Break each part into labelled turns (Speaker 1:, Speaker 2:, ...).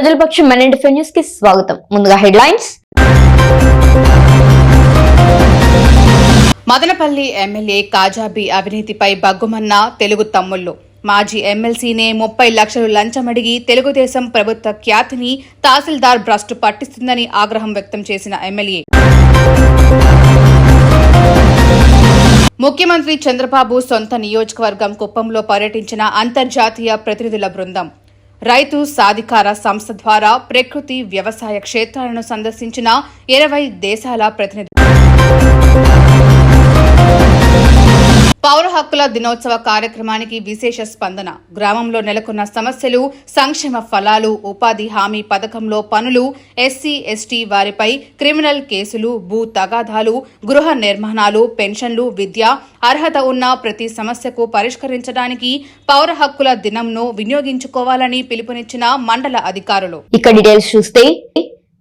Speaker 1: ప్రజలపక్షం men న్యూస్కి స్వాగతం. ముందుగా హెడ్లైన్స్.
Speaker 2: మదనపల్లి ఎమ్మెల్యే కాజాబీ అవినీతిపై బగ్గుమన్న తెలుగు తమ్ముళ్ళు. మాజీ ఎమ్మెల్సీనే ముప్పై లక్షలు లంచమడిగి తెలుగుదేశం ప్రభుత్వ ఖ్యాతిని తహసీల్దార్ భ్రష్టు పట్టిస్తుందని ఆగ్రహం వ్యక్తం చేసిన ఎమ్మెల్యే. ముఖ్యమంత్రి చంద్రబాబు సొంత నియోజకవర్గం కుప్పంలో పర్యటించిన అంతర్జాతీయ ప్రతినిధుల బృందం. రైతు సాధికార సంస్థ ద్వారా ప్రకృతి వ్యవసాయ క్షేత్రాలను సందర్శించిన ఇరవై దేశాల ప్రతినిధులు హక్కుల దినోత్సవ కార్యక్రమానికి విశేష స్పందన. గ్రామంలో నెలకొన్న సమస్యలు సంక్షేమ ఫలాలు ఉపాధి హామీ పథకంలో పనులు ఎస్సీ ఎస్టీ వారిపై క్రిమినల్ కేసులు భూ తగాదాలు గృహ నిర్మాణాలు పెన్షన్లు విద్య అర్హత ఉన్న ప్రతి సమస్యకు పరిష్కరించడానికి పౌర హక్కుల దినంను వినియోగించుకోవాలని పిలుపునిచ్చిన మండల అధికారులు.
Speaker 1: ఇక డీటెయిల్స్ చూస్తే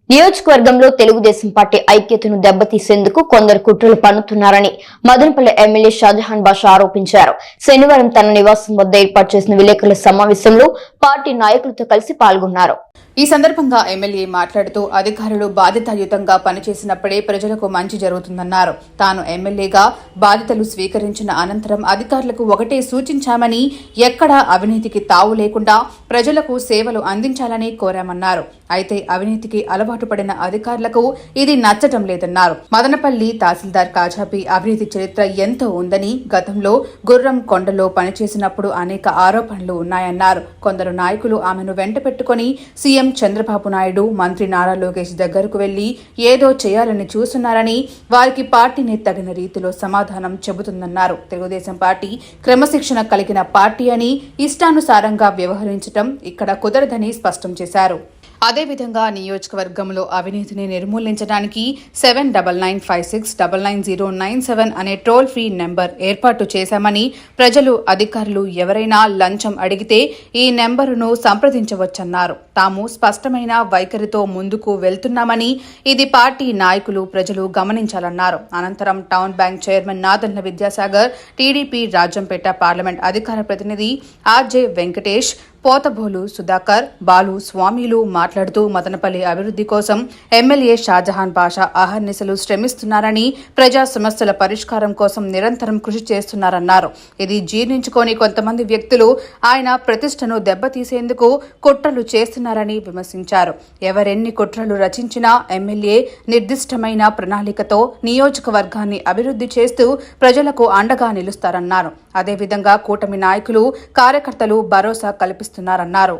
Speaker 1: నియోజకవర్గంలో తెలుగుదేశం పార్టీ ఐక్యతను దెబ్బతీసేందుకు కొందరు కుట్రలు పన్నుతున్నారని మదనపల్లి ఎమ్మెల్యే షాజహాన్ బాషా ఆరోపించారు. శనివారం తన నివాసం వద్ద ఏర్పాటు చేసిన విలేకరుల సమావేశంలో పార్టీ నాయకులతో కలిసి పాల్గొన్నారు.
Speaker 2: ఈ సందర్భంగా ఎమ్మెల్యే మాట్లాడుతూ అధికారులు బాధ్యతాయుతంగా పనిచేసినప్పుడే ప్రజలకు మంచి జరుగుతుందన్నారు. తాను ఎమ్మెల్యేగా బాధ్యతలు స్వీకరించిన అనంతరం అధికారులకు ఒకటే సూచించామని ఎక్కడా అవినీతికి తావు లేకుండా ప్రజలకు సేవలు అందించాలని కోరామన్నారు. అయితే అవినీతికి అలవాటు పడిన అధికారులకు ఇది నచ్చటం లేదన్నారు. మదనపల్లి తహసీల్దార్ కాజాపి అవినీతి చరిత్ర ఎంతో ఉందని గతంలో గుర్రం కొండలో పనిచేసినప్పుడు అనేక ఆరోపణలు ఉన్నాయన్నారు. కొందరు నాయకులు ఆమెను వెంట పెట్టుకుని సీఎం చంద్రబాబు నాయుడు మంత్రి నారా లోకేష్ దగ్గరకు వెళ్ళి ఏదో చేయాలని చూస్తున్నారని వారికి పార్టీని తగిన రీతిలో సమాధానం చెబుతుందన్నారు. తెలుగుదేశం పార్టీ క్రమశిక్షణ కలిగిన పార్టీ అని ఇష్టానుసారంగా వ్యవహరించటం ఇక్కడ కుదరదని స్పష్టం చేశారు. అదేవిధంగా నియోజకవర్గంలో అవినీతిని నిర్మూలించడానికి seven double nine five six double nine zero nine seven అనే టోల్ ఫ్రీ నెంబర్ ఏర్పాటు చేశామని ప్రజలు అధికారులు ఎవరైనా లంచం అడిగితే ఈ నెంబరును సంప్రదించవచ్చన్నారు. తాము స్పష్టమైన వైఖరితో ముందుకు వెళ్తున్నామని ఇది పార్టీ నాయకులు ప్రజలు గమనించాలన్నారు. అనంతరం town bank chairman Nadanna Vidyasagar TDP Rajampet parliament అధికార ప్రతినిధి ఆర్జే వెంకటేష్ పోతభోలు సుధాకర్ బాలు స్వామిలు మాట్లాడుతూ మదనపల్లి అభివృద్ధి కోసం ఎమ్మెల్యే షాజహాన్ బాషా అహర్నిశలు శ్రమిస్తున్నారని ప్రజా సమస్యల పరిష్కారం కోసం నిరంతరం కృషి చేస్తున్నారన్నారు. ఇది జీర్ణించుకొని కొంతమంది వ్యక్తులు ఆయన ప్రతిష్టను దెబ్బతీసేందుకు కుట్రలు చేస్తున్నారని విమర్శించారు. ఎవరెన్ని కుట్రలు రచించినా ఎమ్మెల్యే నిర్దిష్టమైన ప్రణాళికతో నియోజకవర్గాన్ని అభివృద్ధి చేస్తూ ప్రజలకు అండగా నిలుస్తారన్నారు. అదేవిధంగా కూటమి నాయకులు కార్యకర్తలు భరోసా కల్పిస్తున్నారన్నారు.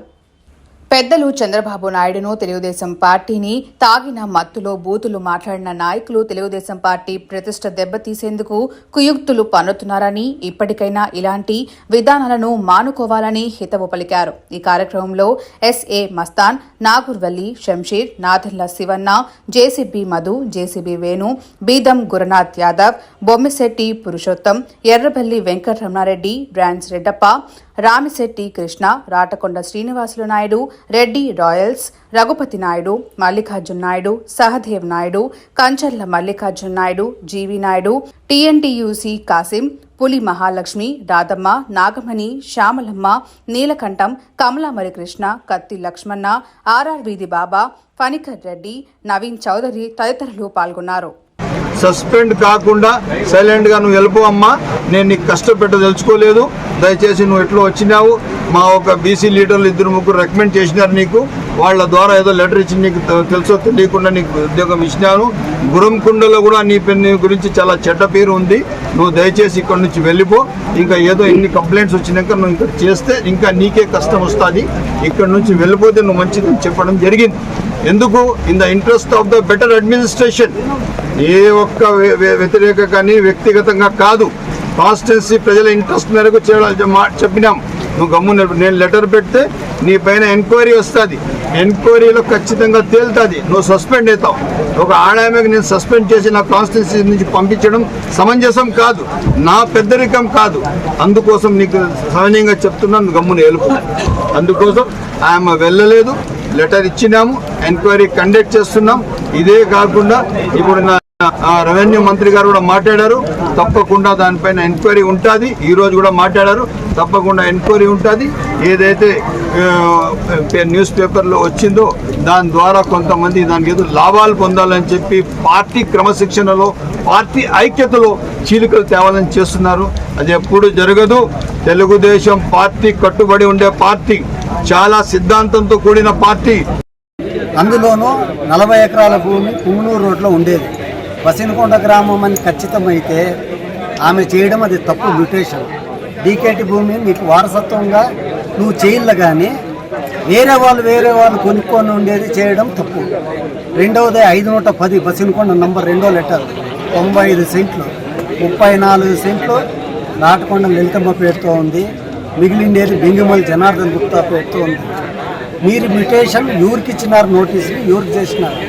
Speaker 2: పెద్దలు చంద్రబాబు నాయుడును తెలుగుదేశం పార్టీని తాగిన మత్తులో బూతులు మాట్లాడిన నాయకులు తెలుగుదేశం పార్టీ ప్రతిష్ట దెబ్బతీసేందుకు కుయుక్తులు పన్నుతున్నారని ఇప్పటికైనా ఇలాంటి విధానాలను మానుకోవాలని హితవు పలికారు. ఈ కార్యక్రమంలో SA Mastan Nagurvalli Shamsheer నాథన్ల Sivanna JCB Madhu JCB Venu Beedam Gurunath Yadav Bommisetty Purushottam Errabelli Venkataramanareddy బ్రాన్స్ Reddappa Ramisetti Krishna Ratakonda Srinivasulu Naidu Reddy Royals Raghupathi Naidu Mallikarjun Naidu Sahadev Naidu Kancharla Mallikarjun Naidu G V Naidu TNTUC Kasim Puli Mahalakshmi Radhamma Nagamani Shyamalamma నీలకంఠం కమలామరి కృష్ణ కత్తి లక్ష్మణ ఆర్ఆర్ వీధి బాబా ఫణికర్ రెడ్డి నవీన్ చౌదరి తదితరులు పాల్గొన్నారు.
Speaker 3: సస్పెండ్ కాకుండా సైలెంట్గా నువ్వు వెళ్ళిపో అమ్మా. నేను నీకు కష్టపెట్టదలుచుకోలేదు దయచేసి నువ్వు ఎట్లా వచ్చినావు? మా ఒక బీసీ లీడర్లు ఇద్దరు ముగ్గురు రికమెండ్ చేసినారు నీకు. వాళ్ళ ద్వారా ఏదో లెటర్ ఇచ్చి నీకు తెలుసో తెలియకుండా నీకు ఉద్యోగం ఇచ్చినాను గురంకుండలో కూడా నీ పె- నీ గురించి చాలా చెడ్డ పేరు ఉంది. నువ్వు దయచేసి ఇక్కడ నుంచి వెళ్ళిపో. ఇంకా ఏదో ఎన్ని కంప్లైంట్స్ వచ్చినాక నువ్వు ఇక్కడ చేస్తే ఇంకా నీకే కష్టం వస్తుంది. ఇక్కడ నుంచి వెళ్ళిపోతే నువ్వు మంచిది చెప్పడం జరిగింది. ఎందుకు? In the interest of the better administration ఏ ఒక్క వ్య- వ్య- వ్యతిరేక కానీ వ్యక్తిగతంగా కాదు. కాన్స్టిట్యున్సీ ప్రజల ఇంట్రెస్ట్ మేరకు చేయాలి చెప్పినాం. నువ్వు గమ్ము నేను లెటర్ పెడితే నీ పైన ఎంక్వైరీ వస్తుంది. ఎంక్వైరీలో ఖచ్చితంగా తేలుతుంది. నువ్వు సస్పెండ్ అవుతావు. ఒక ఆడామెకి నేను సస్పెండ్ చేసి నా కాన్స్టిట్యున్సీ నుంచి పంపించడం సమంజసం కాదు. నా పెద్దరికం కాదు. అందుకోసం నీకు సహజంగా చెప్తున్నాను. గమ్మున ఏలుపు అందుకోసం ఆమె వెళ్ళలేదు. లెటర్ ఇచ్చినాము. ఎంక్వైరీ కండక్ట్ చేస్తున్నాం. ఇదే కాకుండా ఇప్పుడు నా రెవెన్యూ మంత్రి గారు కూడా మాట్లాడారు. తప్పకుండా దానిపైన ఎంక్వైరీ ఉంటుంది. ఈ రోజు కూడా మాట్లాడారు. తప్పకుండా ఎంక్వైరీ ఉంటుంది. ఏదైతే న్యూస్ పేపర్లో వచ్చిందో దాని ద్వారా కొంతమంది దానికి ఏదో లాభాలు పొందాలని చెప్పి పార్టీ క్రమశిక్షణలో పార్టీ ఐక్యతలో చీలికలు తేవాలని చేస్తున్నారు. అది ఎప్పుడు జరగదు. తెలుగుదేశం పార్టీ కట్టుబడి ఉండే పార్టీ చాలా సిద్ధాంతంతో కూడిన పార్టీ.
Speaker 4: అందులోనూ నలభై ఎకరాల భూమి పుంగనూరు రోడ్లో ఉండేది. బసినకొండ గ్రామం అని ఖచ్చితమైతే ఆమె చేయడం అది తప్పు మ్యూటేషన్. డీకేటి భూమి నీకు వారసత్వంగా నువ్వు చేయలే కానీ వేరే వాళ్ళు వేరే వాళ్ళు కొనుక్కొని ఉండేది చేయడం తప్పు. రెండవది ఐదు నూట పది బసినకొండ నంబర్ రెండో లెటర్. తొంభై ఐదు సెంట్లు. ముప్పై నాలుగు సెంట్లు నాటకొండ లలితమ్మ పేరుతో ఉంది. మిగిలిండేది బెంగిమల్ జనార్దన్ గుప్తా పేరుతో ఉంది. మీరు మ్యూటేషన్ ఎవరికి ఇచ్చినారు నోటీసు ఎవరికి చేసినారు.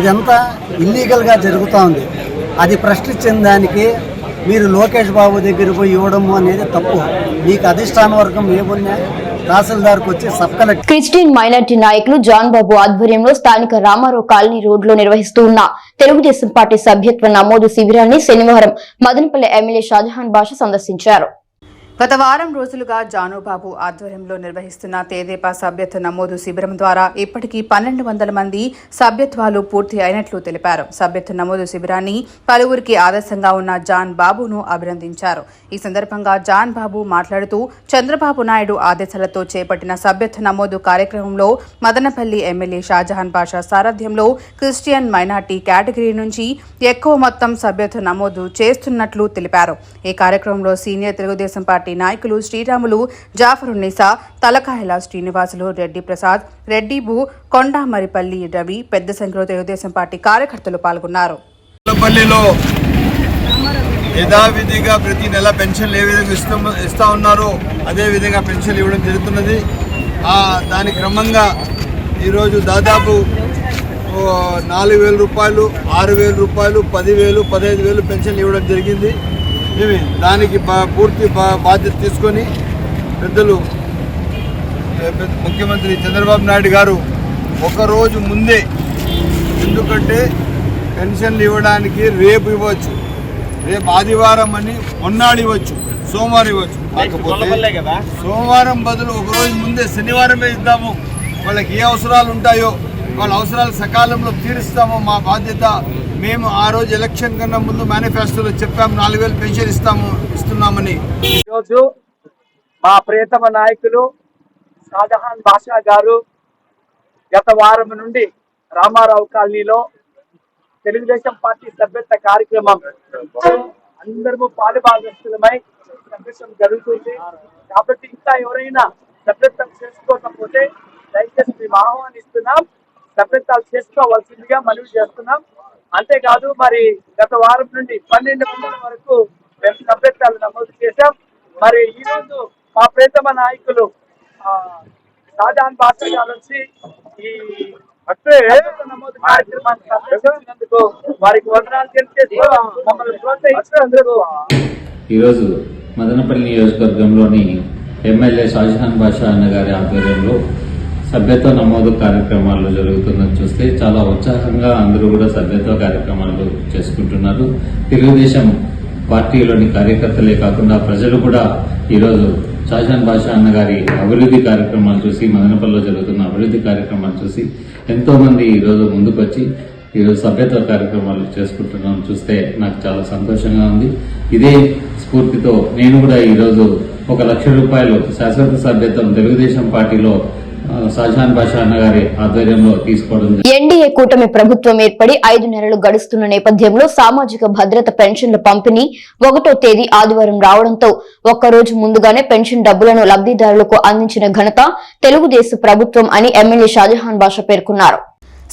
Speaker 4: ఇదంతా ఇల్లీగల్గా జరుగుతూ ఉంది అది ప్రశ్నించిన దానికి మీరు లోకేష్ బాబు దగ్గర పోయి ఇవ్వడము అనేది తప్పు. మీకు అధిష్టాన వర్గం ఏమున్నా
Speaker 1: క్రిస్టియన్ మైనార్టీ నాయకులు జాన్ బాబు ఆధ్వర్యంలో స్థానిక రామారావు కాలనీ రోడ్లో నిర్వహిస్తూ ఉన్న తెలుగుదేశం పార్టీ సభ్యత్వ నమోదు శిబిరాన్ని శనివారం మదనపల్లి ఎమ్మెల్యే షాజహాన్ బాషా సందర్శించారు.
Speaker 2: గత వారం రోజులుగా జానుబాబు ఆధ్వర్యంలో నిర్వహిస్తున్న తేదేపా సభ్యత్వ నమోదు శిబిరం ద్వారా ఇప్పటికీ పన్నెండు వందల మంది సభ్యత్వాలు పూర్తి అయినట్లు తెలిపారు. సభ్యత్వ నమోదు శిబిరాన్ని పలువురికి ఆదర్శంగా ఉన్న జాన్ బాబును అభినందించారు. ఈ సందర్భంగా జాన్ బాబు మాట్లాడుతూ చంద్రబాబు నాయుడు ఆదేశాలతో చేపట్టిన సభ్యత్వ నమోదు కార్యక్రమంలో మదనపల్లి ఎమ్మెల్యే షాజహాన్ బాషా సారథ్యంలో క్రిస్టియన్ మైనార్టీ కేటగిరీ నుంచి ఎక్కువ మొత్తం సభ్యత్వ నమోదు చేస్తున్నట్లు తెలిపారు. ఈ కార్యక్రమంలో సీనియర్ తెలుగుదేశం పార్టీ నాయకులు శ్రీరాములు జాఫరున్నిసా తలకాయల శ్రీనివాసులు రెడ్డి ప్రసాద్ రెడ్డి బు కొండామరిపల్లి రవి పెద్ద సంఖ్యలో తెలుగుదేశం పార్టీ కార్యకర్తలు పాల్గొన్నారు.
Speaker 3: యథావిధిగా ప్రతి నెల పెన్షన్లు ఏ విధంగా ఇస్తాం ఇస్తా ఉన్నారో అదే విధంగా పెన్షన్లు ఇవ్వడం జరుగుతున్నది. దాని క్రమంగా ఈరోజు దాదాపు నాలుగు వేల రూపాయలు ఆరు వేల రూపాయలు పదివేలు పదహైదు వేలు పెన్షన్లు ఇవ్వడం జరిగింది. ఇవి దానికి పూర్తి బా- బాధ్యత తీసుకొని పెద్దలు ముఖ్యమంత్రి చంద్రబాబు నాయుడు గారు ఒక రోజు ముందే ఎందుకంటే పెన్షన్లు ఇవ్వడానికి రేపు ఇవ్వచ్చు. రేపు ఆదివారం అని మొన్నాడు ఇవ్వచ్చు సోమవారం ఇవ్వచ్చు. కాకపోతే సోమవారం బదులు ఒక రోజు ముందే శనివారమే ఇద్దాము. వాళ్ళకి ఏ అవసరాలు ఉంటాయో వాళ్ళ అవసరాలు సకాలంలో తీరుస్తామో మా బాధ్యత. మేము ఆ రోజు ఎలక్షన్ కన్నా ముందు మేనిఫెస్టోలో చెప్పాము నాలుగు వేలు పెన్షన్ ఇస్తాము ఇస్తున్నామని.
Speaker 5: ఈరోజు మా ప్రియతమ నాయకులు షాజహాన్ బాషా గారు గత వారం నుండి రామారావు కాలనీలో తెలుగుదేశం పార్టీ సభ్యత్వ కార్యక్రమం అందరము పాలుభాగస్తులమై సభ్యత్వం జరుగుతుంది. కాబట్టి ఇంకా ఎవరైనా సభ్యత్వం చేసుకోకపోతే దయచేసి మేము ఆహ్వానిస్తున్నాం. సభ్యత్వాలు చేసుకోవాల్సిందిగా మనవి చేస్తున్నాం. అంతేకాదు మరి గత వారం నుండి పన్నెండు వందల వరకు మేము సభ్యత్వాలు నమోదు చేశాం. మరి ఈ రోజు మా ప్రియతమ నాయకులు బాషా గారు వచ్చి ఈ నమోదు కార్యక్రమాన్ని సందర్శించినందుకు వారికి వందనాలు తెలియజేస్తూ మమ్మల్ని ప్రోత్సహించినందుకు.
Speaker 6: ఈరోజు మదనపల్లి నియోజకవర్గంలోని ఎమ్మెల్యే షాజహాన్ బాషా అన్న గారి ఆధ్వర్యంలో సభ్యత్వ నమోదు కార్యక్రమాలు జరుగుతుందని చూస్తే చాలా ఉత్సాహంగా అందరూ కూడా సభ్యత్వ కార్యక్రమాలు చేసుకుంటున్నారు. తెలుగుదేశం పార్టీలోని కార్యకర్తలే కాకుండా ప్రజలు కూడా ఈరోజు షాజాన్ బాషా అన్న గారి అభివృద్ధి కార్యక్రమాలు చూసి మదనపల్లిలో జరుగుతున్న అభివృద్ధి కార్యక్రమాలు చూసి ఎంతో మంది ఈరోజు ముందుకొచ్చి ఈరోజు సభ్యత్వ కార్యక్రమాలు చేసుకుంటున్నాం చూస్తే నాకు చాలా సంతోషంగా ఉంది. ఇదే స్ఫూర్తితో నేను కూడా ఈరోజు ఒక లక్ష రూపాయలు శాశ్వత సభ్యత్వం తెలుగుదేశం పార్టీలో షాజహాన్ బాషా అన్నగారి ఆధ్వర్యంలో తీసుకోవడం
Speaker 1: ఎన్డీఏ కూటమి ప్రభుత్వం ఏర్పడి ఐదు నెలలు గడుస్తున్న నేపథ్యంలో సామాజిక భద్రత పెన్షన్ల పంపిణీ ఒకటో తేదీ ఆదివారం రావడంతో ఒక్కరోజు ముందుగానే పెన్షన్ డబ్బులను లబ్ధిదారులకు అందించిన ఘనత తెలుగుదేశం ప్రభుత్వం అని ఎమ్మెల్యే షాజహాన్ బాషా పేర్కొన్నారు.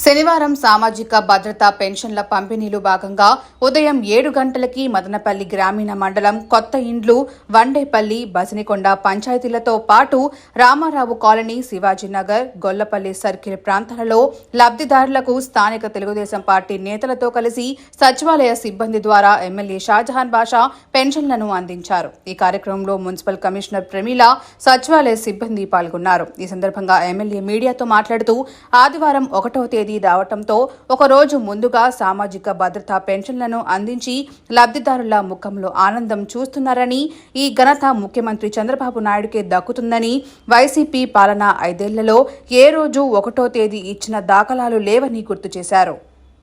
Speaker 2: శనివారం సామాజిక భద్రతా పెన్షన్ల పంపిణీలు భాగంగా ఉదయం ఏడు గంటలకి మదనపల్లి గ్రామీణ మండలం కొత్త ఇండ్లు వండేపల్లి బసినికొండ పంచాయతీలతో పాటు రామారావు కాలనీ శివాజీనగర్ గొల్లపల్లి సర్కిల్ ప్రాంతాలలో లబ్ధిదారులకు స్థానిక తెలుగుదేశం పార్టీ నేతలతో కలిసి సచివాలయ సిబ్బంది ద్వారా ఎమ్మెల్యే షాజహాన్ బాషా పెన్షన్లను అందించారు. ఈ కార్యక్రమంలో మున్సిపల్ కమిషనర్ ప్రమీల సచివాలయ సిబ్బంది పాల్గొన్నారు. ఈ సందర్భంగా ఎమ్మెల్యే మీడియాతో మాట్లాడుతూ ఆదివారం ఒకటవ తేదీ తేదీ రావటంతో ఒక రోజు ముందుగా సామాజిక భద్రతా పెన్షన్లను అందించి లబ్ధిదారుల ముఖంలో ఆనందం చూస్తున్నారని ఈ ఘనత ముఖ్యమంత్రి చంద్రబాబు నాయుడుకే దక్కుతుందని వైసీపీ పాలన ఐదేళ్ళలో ఏ రోజు ఒకటో తేదీ ఇచ్చిన దాఖలాలు లేవని గుర్తు చేశారు.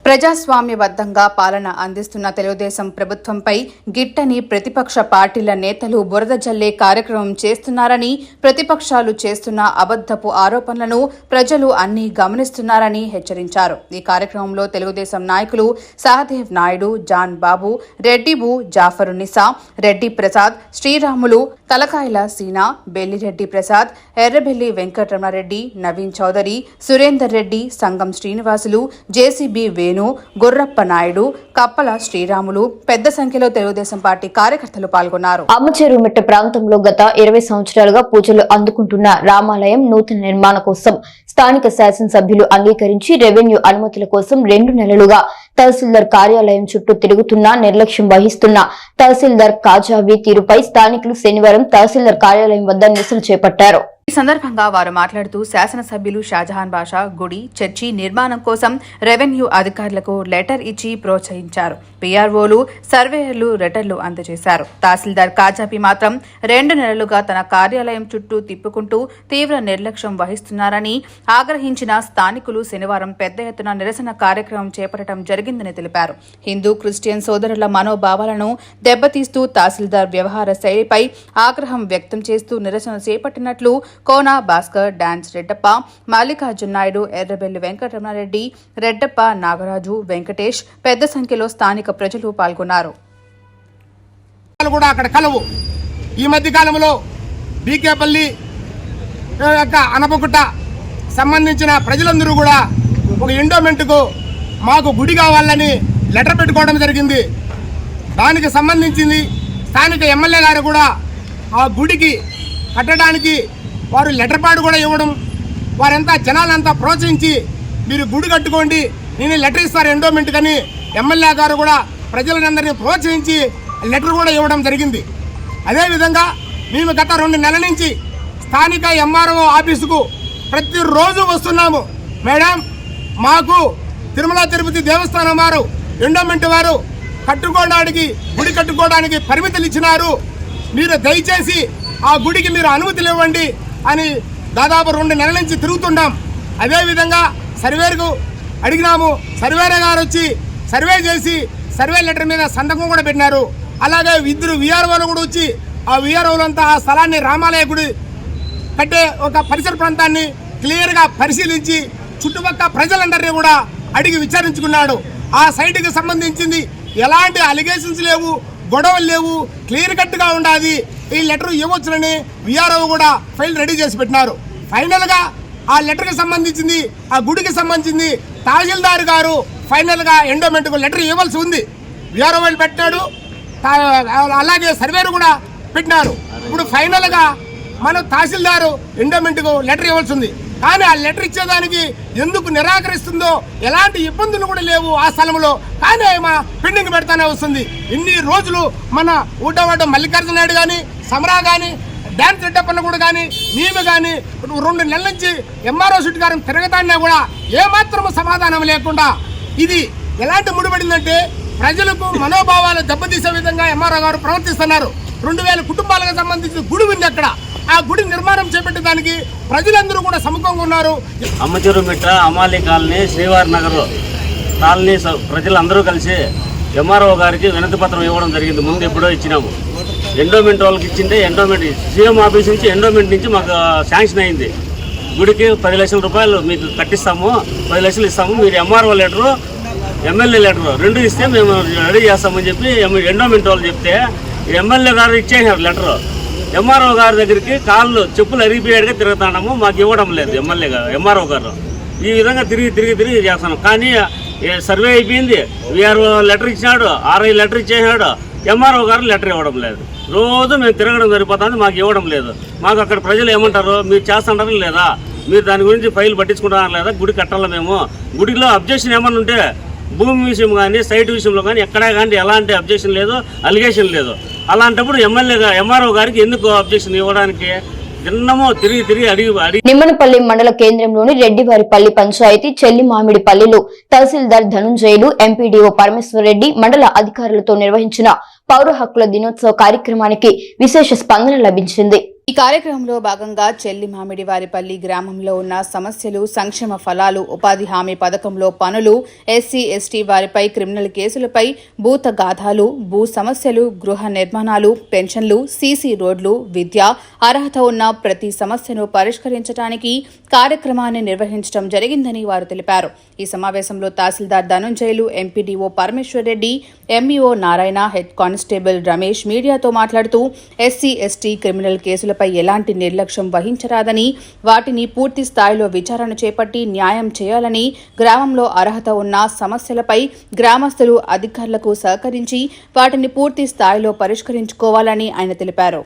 Speaker 2: ప్రజాస్వామ్యబద్ధంగా పాలన అందిస్తున్న తెలుగుదేశం ప్రభుత్వంపై గిట్టని ప్రతిపక్ష పార్టీల నేతలు బురద జల్లే కార్యక్రమం చేస్తున్నారని ప్రతిపక్షాలు చేస్తున్న అబద్దపు ఆరోపణలను ప్రజలు అన్ని గమనిస్తున్నారని హెచ్చరించారు. ఈ కార్యక్రమంలో తెలుగుదేశం నాయకులు సహదేవ్ నాయుడు జాన్ బాబు రెడ్డిబు జాఫరు నిసా రెడ్డి ప్రసాద్ శ్రీరాములు తలకాయల సీనా బెల్లిరెడ్డి ప్రసాద్ ఎర్రబెల్లి వెంకటరమణారెడ్డి నవీన్ చౌదరి సురేందర్ రెడ్డి సంగం శ్రీనివాసులు జేసీబీ వేణు గుర్రప్ప నాయుడు కప్పల శ్రీరాములు పెద్ద సంఖ్యలో తెలుగుదేశం పార్టీ కార్యకర్తలు పాల్గొన్నారు.
Speaker 1: అమ్మచేరుమిట్ట ప్రాంతంలో గత ఇరవై సంవత్సరాలుగా పూజలు అందుకుంటున్న రామాలయం నూతన నిర్మాణ కోసం స్థానిక శాసనసభ్యులు అంగీకరించి రెవెన్యూ అనుమతుల కోసం రెండు నెలలుగా తహసీల్దార్ కార్యాలయం చుట్టూ తిరుగుతున్న నిర్లక్ష్యం వహిస్తున్న. తహసీల్దార్ కాజావి తీరుపై స్థానికులు శనివారం తహసీల్దార్ కార్యాలయం వద్ద నిరసన చేపట్టారు.
Speaker 2: సందర్భంగా వారు మాట్లాడుతూ శాసనసభ్యులు షాజహాన్ బాషా గుడి చర్చి నిర్మాణం కోసం రెవెన్యూ అధికారులకు లెటర్ ఇచ్చి ప్రోత్సహించారు. పీఆర్ఓలు సర్వేయర్లు లెటర్లు అందజేశారు. తహసీల్దార్ కాజాపి మాత్రం రెండు నెలలుగా తన కార్యాలయం చుట్టూ తిప్పుకుంటూ తీవ్ర నిర్లక్ష్యం వహిస్తున్నారని ఆగ్రహించిన స్థానికులు శనివారం పెద్ద ఎత్తున నిరసన కార్యక్రమం చేపట్టడం జరిగిందని తెలిపారు. హిందూ క్రిస్టియన్ సోదరుల మనోభావాలను దెబ్బతీస్తూ తహసీల్దార్ వ్యవహార శైలిపై ఆగ్రహం వ్యక్తం చేస్తూ నిరసన చేపట్టినట్లు కోన భాస్కర్ డాన్స్ రెడ్డప్ప మల్లికార్జున్ నాయుడు ఎర్రబెల్లి వెంకటరమణారెడ్డి రెడ్డప్ప నాగరాజు వెంకటేష్ పెద్ద సంఖ్యలో స్థానిక ప్రజలు పాల్గొన్నారు.
Speaker 7: వాళ్ళు కూడా అక్కడ కలవు. ఈ మధ్య కాలంలో బీకేపల్లి యొక్క అనపగుట్ట సంబంధించిన ప్రజలందరూ కూడా ఒక ఎండోమెంట్కు మాకు గుడి కావాలని లెటర్ పెట్టుకోవడం జరిగింది. దానికి సంబంధించింది స్థానిక ఎమ్మెల్యే గారు కూడా ఆ గుడికి కట్టడానికి వారు లెటర్ ప్యాడ్ కూడా ఇవ్వడం వారంతా జనాలంతా ప్రోత్సహించి మీరు గుడి కట్టుకోండి నేను లెటర్ ఇస్తారు ఎండోమెంట్ కానీ ఎమ్మెల్యే గారు కూడా ప్రజలందరినీ ప్రోత్సహించి లెటర్ కూడా ఇవ్వడం జరిగింది. అదేవిధంగా మేము గత రెండు నెలల నుంచి స్థానిక ఎంఆర్ఓ ఆఫీసుకు ప్రతిరోజు వస్తున్నాము. మేడం మాకు తిరుమల తిరుపతి దేవస్థానం వారు ఎండోమెంట్ వారు కట్టుకోవడానికి గుడి కట్టుకోవడానికి పరిమితులు ఇచ్చినారు. మీరు దయచేసి ఆ గుడికి మీరు అనుమతులు ఇవ్వండి. అని దాదాపు రెండు నెలల నుంచి తిరుగుతున్నాం అదేవిధంగా సర్వేరుకు అడిగినాము. సర్వేర గారు వచ్చి సర్వే చేసి సర్వే లెటర్ మీద సంతకం కూడా పెట్టినారు. అలాగే ఇద్దరు విఆర్ఓలు కూడా వచ్చి ఆ విఆర్ఓలు అంతా ఆ స్థలాన్ని రామాలయ గుడి కట్టే ఒక పరిసర ప్రాంతాన్ని క్లియర్గా పరిశీలించి చుట్టుపక్కల ప్రజలందరినీ కూడా అడిగి విచారించుకున్నాడు. ఆ సైట్కి సంబంధించింది ఎలాంటి అలిగేషన్స్ లేవు గొడవలు లేవు క్లియర్ కట్గా ఉండాలి. ఈ లెటర్ ఇవ్వచ్చునని విఆర్ఓ కూడా ఫైల్ రెడీ చేసి పెట్టినారు. ఫైనల్గా ఆ లెటర్కి సంబంధించింది ఆ గుడికి సంబంధించింది తహసీల్దార్ గారు ఫైనల్గా ఎండోమెంట్కు లెటర్ ఇవ్వాల్సి ఉంది. విఆర్ఓ వాళ్ళు పెట్టాడు అలాగే సర్వేరు కూడా పెట్టినారు. ఇప్పుడు ఫైనల్గా మనం తహసీల్దారు ఎండోమెంట్కు లెటర్ ఇవ్వాల్సి ఉంది. కానీ ఆ లెటర్ ఇచ్చేదానికి ఎందుకు నిరాకరిస్తుందో ఎలాంటి ఇబ్బందులు కూడా లేవు ఆ స్థలంలో. కానీ ఆమె పెండింగ్ పెడతానే వస్తుంది. ఇన్ని రోజులు మన ఊటవాడ మల్లికార్జున నాయుడు కానీ సమరా కానీ డ్యాన్స్ రెడ్డప్పన్న కూడా కానీ మేము కానీ రెండు నెలల నుంచి ఎంఆర్ఓ సుట్ గారిని తిరగతాడినా కూడా ఏమాత్రము సమాధానం లేకుండా ఇది ఎలాంటి ముడిపడిందంటే ప్రజలకు మనోభావాలు దెబ్బతీసే విధంగా ఎంఆర్ఓ గారు ప్రవర్తిస్తున్నారు. రెండు వేల కుటుంబాలకు సంబంధించిన గుడి ఉంది అక్కడ. ఆ గుడి నిర్మాణం చేపట్టడానికి ప్రజలందరూ కూడా సముఖంగా ఉన్నారు.
Speaker 8: అమ్మచూరు మిట్ట అమాలి కాలనీ శ్రీవారి నగర్ కాలనీ స- ప్రజలందరూ కలిసి ఎంఆర్ఓ గారికి వినతి పత్రం ఇవ్వడం జరిగింది. ముందు ఎప్పుడో ఇచ్చినాము. ఎండోమెంట్ వాళ్ళకి ఇచ్చింటే ఎండోమెంట్ సీఎం ఆఫీస్ నుంచి ఎండోమెంట్ నుంచి మాకు శాంక్షన్ అయింది. గుడికి పది లక్షల రూపాయలు మీకు కట్టిస్తాము. పది లక్షలు ఇస్తాము. మీరు ఎంఆర్ఓ లెటరు ఎమ్మెల్యే లెటర్ రెండు ఇస్తే మేము రెడీ చేస్తామని చెప్పి ఎండోమెంట్ వాళ్ళు చెప్తే ఎమ్మెల్యే గారు ఇచ్చేసారు లెటరు. ఎంఆర్ఓ గారి దగ్గరికి కాళ్ళు చెప్పులు అరిగిపోయాడుగా తిరుగుతున్నాము మాకు ఇవ్వడం లేదు ఎమ్మెల్యే గారు ఎంఆర్ఓ గారు. ఈ విధంగా తిరిగి తిరిగి తిరిగి చేస్తున్నాం. కానీ ఏ సర్వే అయిపోయింది. వీఆర్ఓ లెటర్ ఇచ్చినాడు ఆర్ఐ లెటర్ ఇచ్చేసాడు ఎంఆర్ఓ గారు లెటర్ ఇవ్వడం లేదు. రోజు మేము తిరగడం సరిపోతుంది మాకు ఇవ్వడం లేదు. మాకు అక్కడ ప్రజలు ఏమంటారు మీరు చేస్తుంటారు లేదా? మీరు దాని గురించి ఫైల్ పట్టించుకుంటారా లేదా? గుడి కట్టాలా మేము? గుడిలో అబ్జెక్షన్ ఏమన్నా ఉంటే భూమి విషయం కానీ సైట్ విషయంలో కానీ ఎక్కడా కానీ ఎలాంటి అబ్జెక్షన్ లేదు అలిగేషన్ లేదు. అలాంటప్పుడు ఎమ్మెల్యేగా ఎంఆర్ఓ గారికి ఎందుకు అబ్జెక్షన్ ఇవ్వడానికి? తిరిగి తిరిగి అడిగి అడిగి.
Speaker 1: నిమ్మనపల్లి మండల కేంద్రంలోని రెడ్డివారిపల్లి పంచాయతీ చెల్లి మామిడిపల్లిలో తహసీల్దార్ ధనుంజయులు ఎంపీడీఓ పరమేశ్వరరెడ్డి మండల అధికారులతో నిర్వహించిన పౌర హక్కుల దినోత్సవ కార్యక్రమానికి విశేష స్పందన లభించింది.
Speaker 2: ఈ కార్యక్రమంలో భాగంగా చెల్లి మామిడి వారిపల్లి గ్రామంలో ఉన్న సమస్యలు సంక్షేమ ఫలాలు ఉపాధి హామీ పథకంలో పనులు ఎస్సీ ఎస్టీ వారిపై క్రిమినల్ కేసులపై భూత గాథాలు భూ సమస్యలు గృహ నిర్మాణాలు పెన్షన్లు సీసీ రోడ్లు విద్య అర్హత ఉన్న ప్రతి సమస్యను పరిష్కరించడానికి కార్యక్రమాన్ని నిర్వహించడం జరిగిందని వారు తెలిపారు. ఈ సమావేశంలో tahsildar Dhanunjayulu MPDO Parameshwar Reddy MEO Narayana head constable Ramesh మీడియాతో మాట్లాడుతూ ఎస్సీ ఎస్టీ క్రిమినల్ కేసులపై ఎలాంటి నిర్లక్ష్యం వహించరాదని వాటిని పూర్తి స్థాయిలో విచారణ చేపట్టి న్యాయం చేయాలని గ్రామంలో అర్హత ఉన్న సమస్యలపై గ్రామస్తులు అధికారులకు సహకరించి వాటిని పూర్తి స్థాయిలో పరిష్కరించుకోవాలని ఆయన తెలిపారు.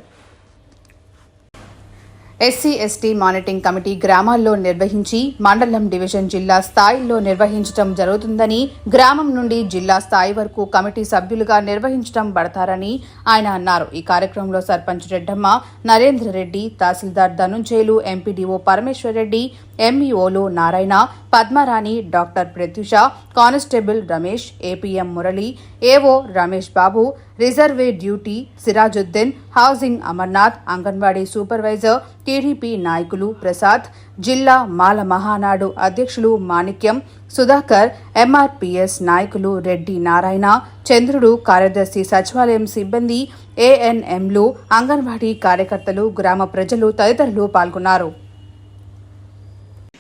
Speaker 2: ఎస్సీ ఎస్టీ మానిటరింగ్ కమిటీ గ్రామాల్లో నిర్వహించి మండలం డివిజన్ జిల్లా స్థాయిల్లో నిర్వహించడం జరుగుతుందని గ్రామం నుండి జిల్లా స్థాయి వరకు కమిటీ సభ్యులుగా నిర్వహించడం పడతారని ఆయన అన్నారు. ఈ కార్యక్రమంలో sarpanch Reddamma Narendra Reddy tahsildar Dhanunjayulu MPDO Parameshwar Reddy ఎంఈఓలు Narayana Padmarani doctor Pratyusha constable Ramesh APM Murali AO Ramesh Babu రిజర్వే duty Sirajuddin housing Amarnath anganwadi supervisor TDP నాయకులు ప్రసాద్ జిల్లా మాల మహానాడు అధ్యక్షులు మాణిక్యం సుధాకర్ ఎంఆర్పీఎస్ నాయకులు రెడ్డి నారాయణ చంద్రుడు కార్యదర్శి సచివాలయం సిబ్బంది ఏఎన్ఎంలు అంగన్వాడీ కార్యకర్తలు గ్రామ ప్రజలు తదితరులు పాల్గొన్నారు.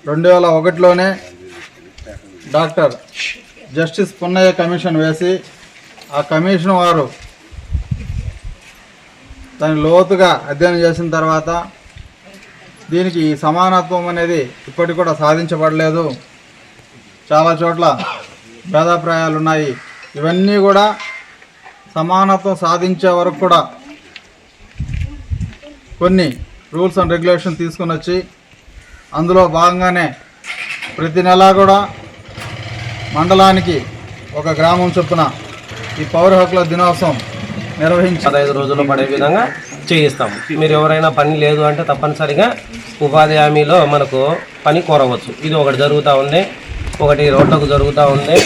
Speaker 3: రెండు వేల ఒకటిలోనే డాక్టర్ జస్టిస్ పున్నయ్య కమిషన్ వేసి ఆ కమిషన్ వారు దాన్ని లోతుగా అధ్యయనం చేసిన తర్వాత దీనికి ఈ సమానత్వం అనేది ఇప్పటికి కూడా సాధించబడలేదు. చాలా చోట్ల భేదాభిప్రాయాలు ఉన్నాయి. ఇవన్నీ కూడా సమానత్వం సాధించే వరకు కూడా కొన్ని రూల్స్ అండ్ రెగ్యులేషన్ తీసుకుని వచ్చి అందులో భాగంగానే ప్రతి నెలా కూడా మండలానికి ఒక గ్రామం చొప్పున ఈ పౌర హక్కుల దినోత్సవం నిర్వహించి
Speaker 9: పదహైదు రోజులు పడే విధంగా చేయిస్తాం. మీరు ఎవరైనా పని లేదు అంటే తప్పనిసరిగా ఉపాధి హామీలో మనకు పని కోరవచ్చు. ఇది ఒకటి జరుగుతూ ఉంది ఒకటి రోడ్లకు జరుగుతూ ఉంది.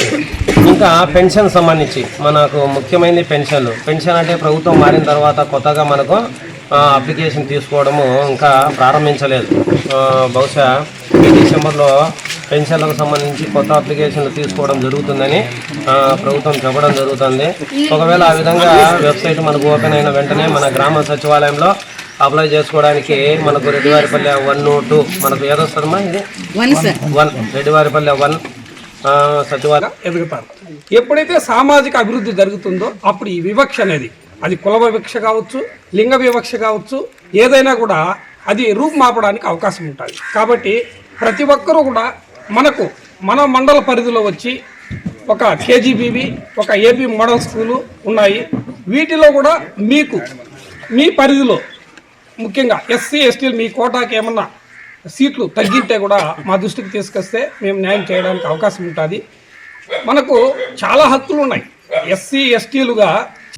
Speaker 9: ఇంకా పెన్షన్ సంబంధించి మనకు ముఖ్యమైనది పెన్షన్లు పెన్షన్ అంటే ప్రభుత్వం మారిన తర్వాత కొత్తగా మనకు అప్లికేషన్ తీసుకోవడము ఇంకా ప్రారంభించలేదు. బహుశా ఈ డిసెంబర్లో పెన్షన్లకు సంబంధించి కొత్త అప్లికేషన్లు తీసుకోవడం జరుగుతుందని ప్రభుత్వం చెప్పడం జరుగుతుంది. ఒకవేళ ఆ విధంగా వెబ్సైట్ మనకు ఓపెన్ అయిన వెంటనే మన గ్రామ సచివాలయంలో అప్లై చేసుకోవడానికి మనకు రెడ్డివారిపల్లె వన్ టూ మనకు ఏదొస్తుందమ్మా ఇది? వన్ రెడ్డివారిపల్లె వన్ సచివాలయం.
Speaker 10: ఎదుగుతారు ఎప్పుడైతే సామాజిక అభివృద్ధి జరుగుతుందో అప్పుడు ఈ వివక్ష అనేది అది కుల వివక్ష కావచ్చు లింగ వివక్ష కావచ్చు ఏదైనా కూడా అది రూపుమాపడానికి అవకాశం ఉంటుంది. కాబట్టి ప్రతి ఒక్కరూ కూడా మనకు మన మండల పరిధిలో వచ్చి ఒక కేజీబీవి ఒక ఏపీ మోడల్ స్కూలు ఉన్నాయి. వీటిలో కూడా మీకు మీ పరిధిలో ముఖ్యంగా ఎస్సీ ఎస్టీలు మీ కోటాకి ఏమన్నా సీట్లు తగ్గితే కూడా మా దృష్టికి తీసుకొస్తే మేము న్యాయం చేయడానికి అవకాశం ఉంటుంది. మనకు చాలా హక్కులు ఉన్నాయి. ఎస్సీ ఎస్టీలుగా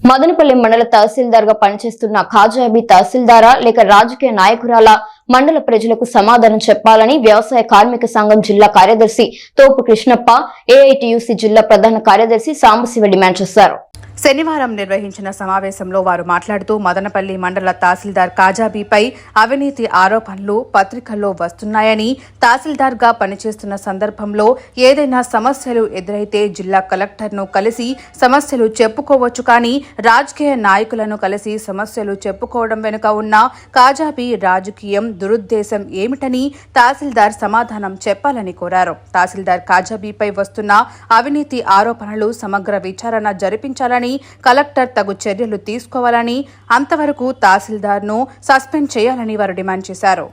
Speaker 1: మదనపల్లి మండల తహసీల్దార్గా పనిచేస్తున్న ఖాజాబీ తహసీల్దారా లేక రాజకీయ నాయకురాలా మండల ప్రజలకు సమాధానం చెప్పాలని వ్యవసాయ కార్మిక సంఘం జిల్లా కార్యదర్శి తోపు కృష్ణప్ప ఏఐటియుసి జిల్లా ప్రధాన కార్యదర్శి సాంబశివ డిమాండ్ చేశారు.
Speaker 2: శనివారం నిర్వహించిన సమావేశంలో వారు మాట్లాడుతూ మదనపల్లి మండల తహసీల్దార్ కాజాబీపై అవినీతి ఆరోపణలు పత్రికల్లో వస్తున్నాయని తహసీల్దార్గా పనిచేస్తున్న సందర్భంలో ఏదైనా సమస్యలు ఎదురైతే జిల్లా కలెక్టర్ను కలిసి సమస్యలు చెప్పుకోవచ్చు కానీ రాజకీయ నాయకులను కలిసి సమస్యలు చెప్పుకోవడం వెనుక ఉన్న కాజాబీ రాజకీయం దురుద్దేశం ఏమిటని తహసీల్దార్ సమాధానం చెప్పాలని కోరారు. తహసీల్దార్ కాజాబీపై వస్తున్న అవినీతి ఆరోపణలు సమగ్ర విచారణ జరిపించాలని కలెక్టర్ తగు చర్యలు తీసుకోవాలని అంతవరకు తహసీల్దార్ను సస్పెండ్ చేయాలని వారు డిమాండ్ చేశారు.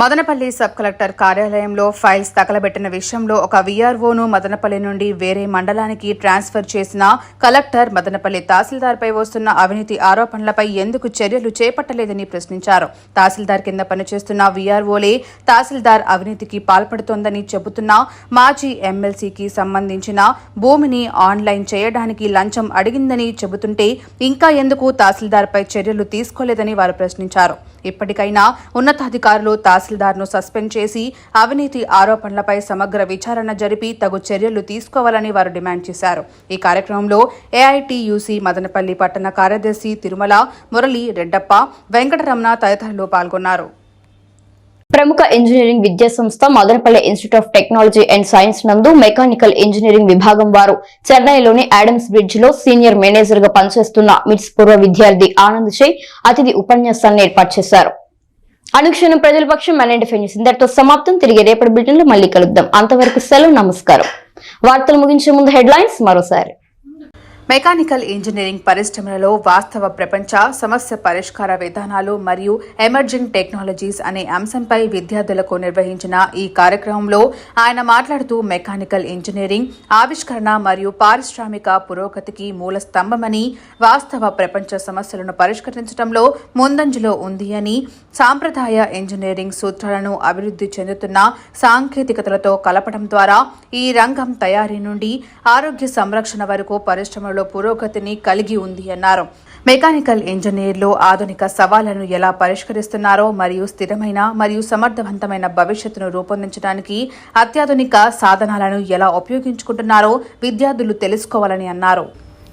Speaker 2: మదనపల్లి సబ్ కలెక్టర్ కార్యాలయంలో ఫైల్స్ తగలబెట్టిన విషయంలో ఒక వీఆర్ఓను మదనపల్లి నుండి వేరే మండలానికి ట్రాన్స్ఫర్ చేసిన కలెక్టర్ మదనపల్లి తహసీల్దార్పై వస్తున్న అవినీతి ఆరోపణలపై ఎందుకు చర్యలు చేపట్టలేదని ప్రశ్నించారు. తహసీల్దార్ కింద పనిచేస్తున్న వీఆర్ఓలే తహసీల్దార్ అవినీతికి పాల్పడుతోందని చెబుతున్న మాజీ ఎమ్మెల్సీకి సంబంధించిన భూమిని ఆన్లైన్ చేయడానికి లంచం అడిగిందని చెబుతుంటే ఇంకా ఎందుకు తహసీల్దార్పై చర్యలు తీసుకోలేదని వారు ప్రశ్నించారు. ఇప్పటికైనా ఉన్నతాధికారులు తహసీల్దార్ను సస్పెండ్ చేసి అవినీతి ఆరోపణలపై సమగ్ర విచారణ జరిపి తగు చర్యలు తీసుకోవాలని వారు డిమాండ్ చేశారు. ఈ కార్యక్రమంలో ఏఐటియుసి మదనపల్లి పట్టణ కార్యదర్శి తిరుమల మురళి రెడ్డప్ప వెంకటరమణ తదితరులు పాల్గొన్నారు.
Speaker 1: ప్రముఖ ఇంజనీరింగ్ విద్యా సంస్థ Madanapalle institute of technology and science నందు మెకానికల్ ఇంజనీరింగ్ విభాగం వారు చెన్నైలోని ఆడమ్స్ బ్రిడ్జ్లో సీనియర్ మేనేజర్గా పనిచేస్తున్న మిడ్స్ పూర్వ విద్యార్థి ఆనంద్ చై అతిథి ఉపన్యాసాన్ని ఏర్పాటు చేశారు. అనుక్షణం ప్రజల పక్షం మనంటి ఫెన్యూస్ ఇంతటితో సమాప్తం. తిరిగి రేపటి బిల్టన్లో మళ్ళీ కలుద్దాం. అంతవరకు సెలవు నమస్కారం. వార్తలు ముగించే ముందు హెడ్లైన్స్ మరోసారి.
Speaker 2: మెకానికల్ ఇంజనీరింగ్ పరిశ్రమలలో వాస్తవ ప్రపంచ సమస్య పరిష్కార విధానాలు మరియు ఎమర్జింగ్ టెక్నాలజీస్ అనే అంశంపై విద్యార్థులకు నిర్వహించిన ఈ కార్యక్రమంలో ఆయన మాట్లాడుతూ మెకానికల్ ఇంజనీరింగ్ ఆవిష్కరణ మరియు పారిశ్రామిక పురోగతికి మూల స్తంభమని వాస్తవ ప్రపంచ సమస్యలను పరిష్కరించడంలో ముందంజలో ఉంది అని సాంప్రదాయ ఇంజనీరింగ్ సూత్రాలను అభివృద్ధి చెందుతున్న సాంకేతికతలతో కలపడం ద్వారా ఈ రంగం తయారీ నుండి ఆరోగ్య సంరక్షణ వరకు పరిశ్రమలు పురోగతిని కలిగి ఉంది అన్నారు. మెకానికల్ ఇంజనీర్లు ఆధునిక సవాళ్ళను ఎలా పరిష్కరిస్తున్నారో మరియు స్థిరమైన మరియు సమర్థవంతమైన భవిష్యత్తును రూపొందించడానికి అత్యాధునిక సాధనాలను ఎలా ఉపయోగించుకుంటున్నారో విద్యార్థులు తెలుసుకోవాలని అన్నారు.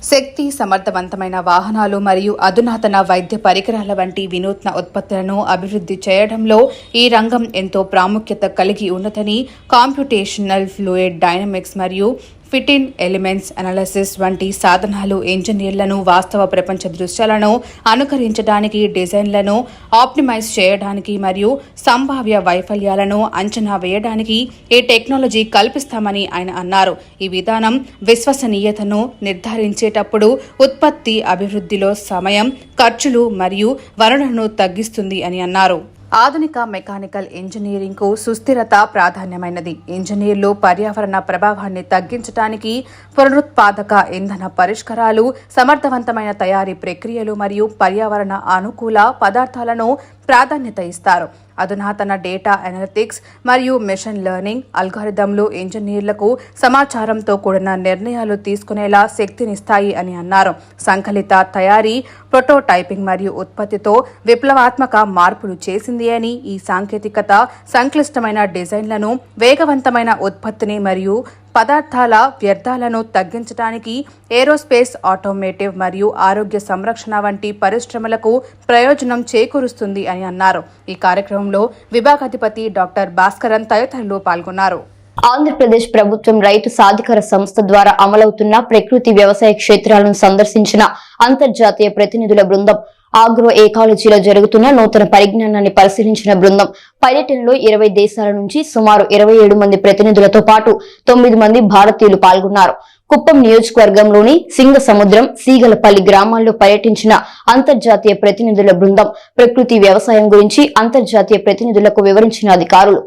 Speaker 2: శక్తి సమర్థవంతమైన వాహనాలు మరియు అధునాతన వైద్య పరికరాల వంటి వినూత్న ఉత్పత్తులను అభివృద్ధి చేయడంలో ఈ రంగం ఎంతో ప్రాముఖ్యత కలిగి ఉన్నదని కాంప్యుటేషనల్ ఫ్లూయిడ్ డైనమిక్స్ మరియు ఫిట్ ఇన్ ఎలిమెంట్స్ అనాలిసిస్ వంటి సాధనాలు ఇంజనీర్లను వాస్తవ ప్రపంచ దృశ్యాలను అనుకరించడానికి డిజైన్లను ఆప్టిమైజ్ చేయడానికి మరియు సంభావ్య వైఫల్యాలను అంచనా వేయడానికి ఈ టెక్నాలజీ కల్పిస్తామని ఆయన అన్నారు. ఈ విధానం విశ్వసనీయతను నిర్ధారించేటప్పుడు ఉత్పత్తి అభివృద్ధిలో సమయం ఖర్చులు మరియు వనరులను తగ్గిస్తుంది అని అన్నారు. ఆధునిక మెకానికల్ ఇంజనీరింగ్కు సుస్థిరత ప్రాధాన్యమైనది. ఇంజనీర్లు పర్యావరణ ప్రభావాన్ని తగ్గించడానికి పునరుత్పాదక ఇంధన పరిష్కారాలు సమర్థవంతమైన తయారీ ప్రక్రియలు మరియు పర్యావరణ అనుకూల పదార్థాలను ప్రాధాన్యత ఇస్తారు. అధునాతన డేటా అనలిటిక్స్ మరియు మెషిన్ లెర్నింగ్ అల్గారిథంలు ఇంజనీర్లకు సమాచారంతో కూడిన నిర్ణయాలు తీసుకునేలా శక్తినిస్తాయి అని అన్నారు. సంకలిత తయారీ ప్రోటోటైపింగ్ మరియు ఉత్పత్తితో విప్లవాత్మక మార్పులు చేసింది అని ఈ సాంకేతికత సంక్లిష్టమైన డిజైన్లను వేగవంతమైన ఉత్పత్తిని మరియు పదార్థాల వ్యర్థాలను తగ్గించడానికి ఏరోస్పేస్ ఆటోమేటివ్ మరియు ఆరోగ్య సంరక్షణ వంటి పరిశ్రమలకు ప్రయోజనం చేకూరుస్తుంది అని అన్నారు. ఈ కార్యక్రమంలో విభాగాధిపతి డాక్టర్ భాస్కరన్ తదితరులు పాల్గొన్నారు.
Speaker 1: ఆంధ్రప్రదేశ్ ప్రభుత్వం రైతు సాధికార సంస్థ ద్వారా అమలవుతున్న ప్రకృతి వ్యవసాయ క్షేత్రాలను సందర్శించిన అంతర్జాతీయ ప్రతినిధుల బృందం ఆగ్రో ఏకాలజీలో జరుగుతున్న నూతన పరిజ్ఞానాన్ని పరిశీలించిన బృందం పర్యటనలో ఇరవై దేశాల నుంచి సుమారు ఇరవై ఏడు మంది ప్రతినిధులతో పాటు తొమ్మిది మంది భారతీయులు పాల్గొన్నారు కుప్పం నియోజకవర్గంలోని సింగ సముద్రం సీగలపల్లి గ్రామాల్లో పర్యటించిన అంతర్జాతీయ ప్రతినిధుల బృందం ప్రకృతి వ్యవసాయం గురించి అంతర్జాతీయ ప్రతినిధులకు వివరించిన అధికారులు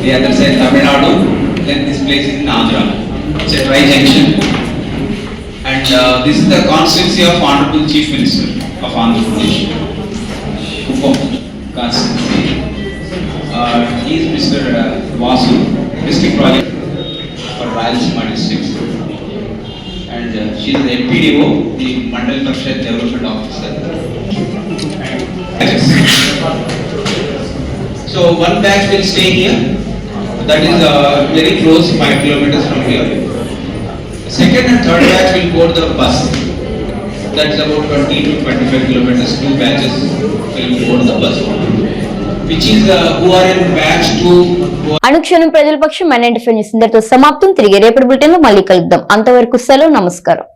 Speaker 11: The other side Tamil Nadu, then this place is in Andhra. It's a dry junction. And uh, this is the constituency of Honorable Chief Minister of Andhra Pradesh. Kuppam constituency. Uh, he is Mr. uh, Vasu, district project for Rayalaseema district. And uh, she is the MPDO, the Mandal Parishad Development Officer. So one batch will stay here, that is uh, very close, five kilometers from here. Second and third batch will go to the bus, that is about twenty to twenty-five kilometers, two batches will go to the bus. Which is uh, who are in batch two, who are
Speaker 1: అనుక్షణం ప్రజల పక్షం NMT ఫినిస్ ఇంతటితో సమాప్తం తిరిగి రేపటి బులెటిన్లో మళ్ళీ కలుద్దాం అంతవరకు సెలవు నమస్కారం